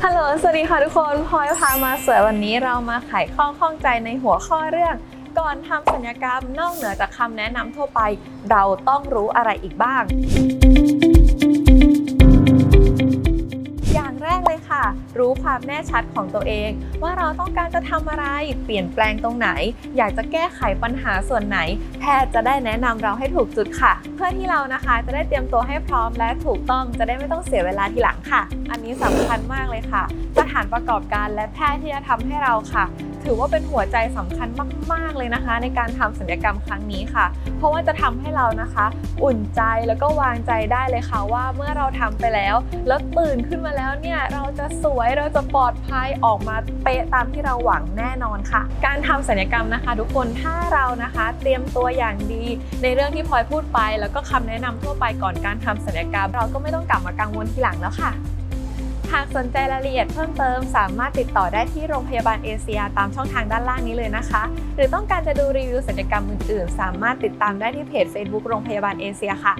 ฮัลโหล สวัสดีค่ะทุกคนพลอยพามาสวยวันนี้เรามาไขข้อข้องใจในหัวข้อเรื่อง ก่อนทำสัญญกรรมนอกเหนือจากคำแนะนำทั่วไป เราต้องรู้อะไรอีกบ้าง รู้ความแน่ชัดของตัวเอง ว่าเราต้องการจะทำอะไร เปลี่ยนแปลงตรงไหน อยากจะแก้ไขปัญหาส่วนไหน แพทย์จะได้แนะนำเราให้ถูกจุดค่ะ เพื่อที่เรานะคะจะได้เตรียมตัวให้พร้อมและถูกต้องจะได้ไม่ต้องเสียเวลาทีหลังค่ะ อันนี้สำคัญมากเลยค่ะ สถานประกอบการและแพทย์ที่จะทำให้เราค่ะ ถือว่าเป็นหัวใจสำคัญมาก ๆ เลยนะคะ ในการทำศัลยกรรมครั้งนี้ค่ะ เพราะว่าจะทำให้เรานะคะ อุ่นใจแล้วก็วางใจได้เลยค่ะว่าเมื่อเราทำไปแล้ว แล้วตื่นขึ้นมาแล้วเนี่ยเราจะสวยเราจะปลอดภัยออกมาเป๊ะตามที่เราหวังแน่นอนค่ะ การทำศัลยกรรมนะคะ ทุกคนถ้าเรานะคะ เตรียมตัวอย่างดี ในเรื่องที่พลอยพูดไป แล้วก็คำแนะนำทั่วไปก่อนการทำศัลยกรรม เราก็ไม่ต้องกลับมากังวลทีหลังแล้วค่ะ หากสนใจรายละเอียดเพิ่มเติม สามารถติดต่อได้ที่โรงพยาบาลเอเชียตามช่องทางด้านล่างนี้เลยนะคะ หรือต้องการจะดูรีวิวศัลยกรรมอื่นๆ สามารถติดตามได้ที่เพจ Facebook โรงพยาบาลเอเชียค่ะ